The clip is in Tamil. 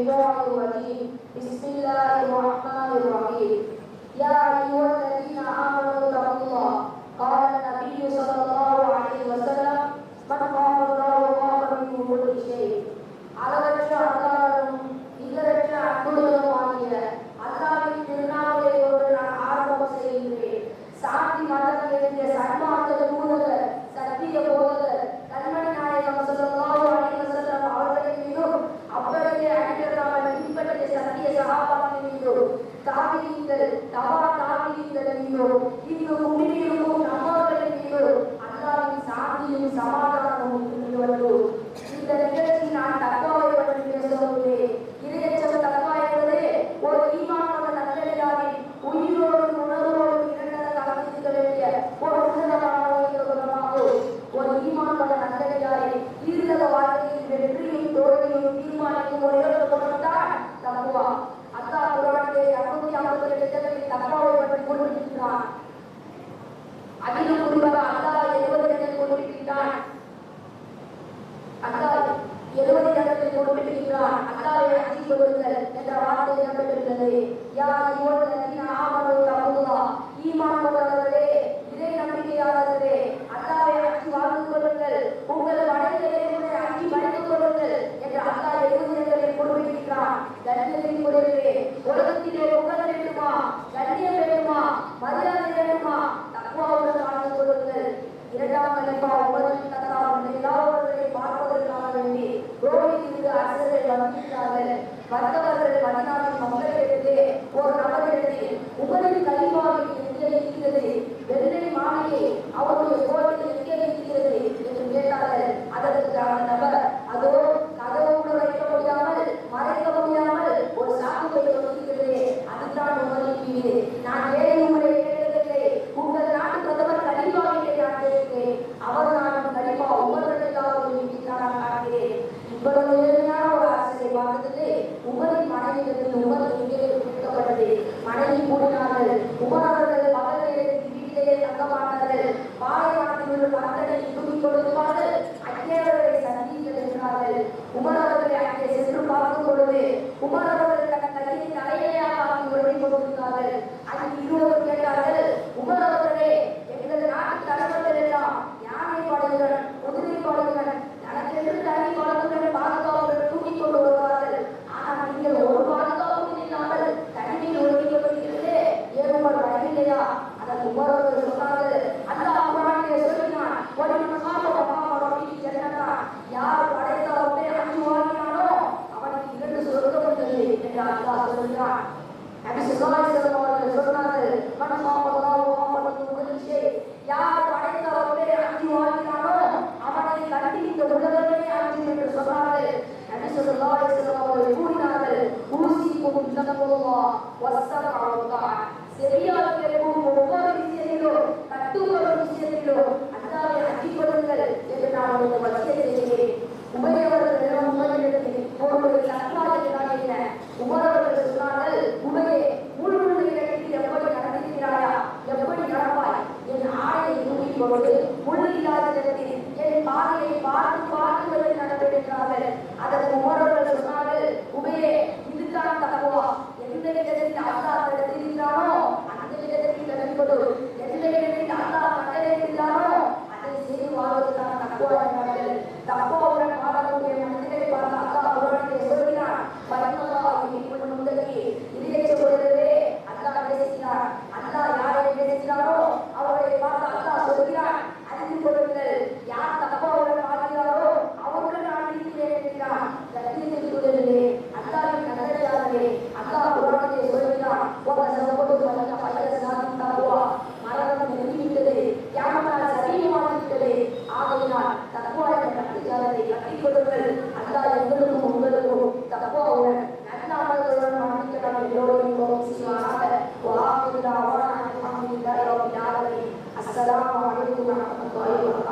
الشيطان الرجيم بسم الله الرحمن الرحيم يا أيها الذين آمنوا اتقوا الله قال النبي صلى الله عليه وسلم من قام الله قام من كل شيء அளவற்ற அல்லாரும் இல்லறற்ற அன்புடனும் ஆகிய அல்லாவின் திருநாளையோடு நான் ஆரம்பம் செய்கிறேன் சாந்தி மதம் எழுதிய சன்மார்த்ததும் தாவியீங்கள் தவா தாவியீங்கள் நீயோ இங்கு உண்மையிலும் நம்பவர்கள் நீயோ அல்லாவின் சாந்தியும் சமாதானமும் இருந்து வந்தோ. இந்த நிகழ்ச்சி நான் தக்கவாய் பற்றி பேசவில்லை இரையச்சல் தக்கவாய் என்பது ஒரு ஈமானோட நல்லதாவின் உயிரோடு உணர்வோடு இரண்டர கலந்திருக்க வேண்டிய ஒரு உன்னதமான குணமாக ஒரு ஈமானோட நல்லதாய் இருதக வாழ்க்கையில் வெற்றியும் தோல்வியும் தீர்மானிக்கும் ஒரே கொண்டவர்களே யா யுவத்தின் ஆமனோ தகுந்தா ஈமான் கொண்டவர்களே இறை நம்பிக்கையாளர்களே அல்லாவை அஞ்சு வாழ்ந்து கொள்ளுங்கள். உங்கள் வடகிலே அஞ்சு மறைந்து கொள்ளுங்கள் என்று அல்லா எதிர்களை கொடுப்பிருக்கிறான் தன்யத்தின் குறைவே உலகத்திலே புகழ் வேண்டுமா? தன்யம் வேண்டுமா? மரியாதை வேண்டுமா? தக்குவாவுடன் வாழ்ந்து கொள்ளுங்கள். 啊，我都 பாலைவனத்தில் ஒரு பந்தனை தூக்கி கொடுக்குமாறு அக்கேவரை சந்தித்திருக்கிறார்கள். உமர் அவர்களை அங்கே சென்று பார்க்கும் பொழுது உமர் அவர்கள் தன் தலையை தலையையாக ஆக்கி உருவி கொண்டிருந்தார்கள் அது இரு கூறினார்கள் ஊசி போகும் உலகம் செவியாளர் ஓரத்தில் சொன்னாரு உபயே இதுதான் தகவா எந்த விதத்தில் அல்லா தடுத்திருக்கிறானோ அந்த விதத்தில் நடந்தது எந்த விதத்தில் அல்லா கட்டளையிட்டானோ அதை செய்து வாழ்வதுதான் தகவா 可以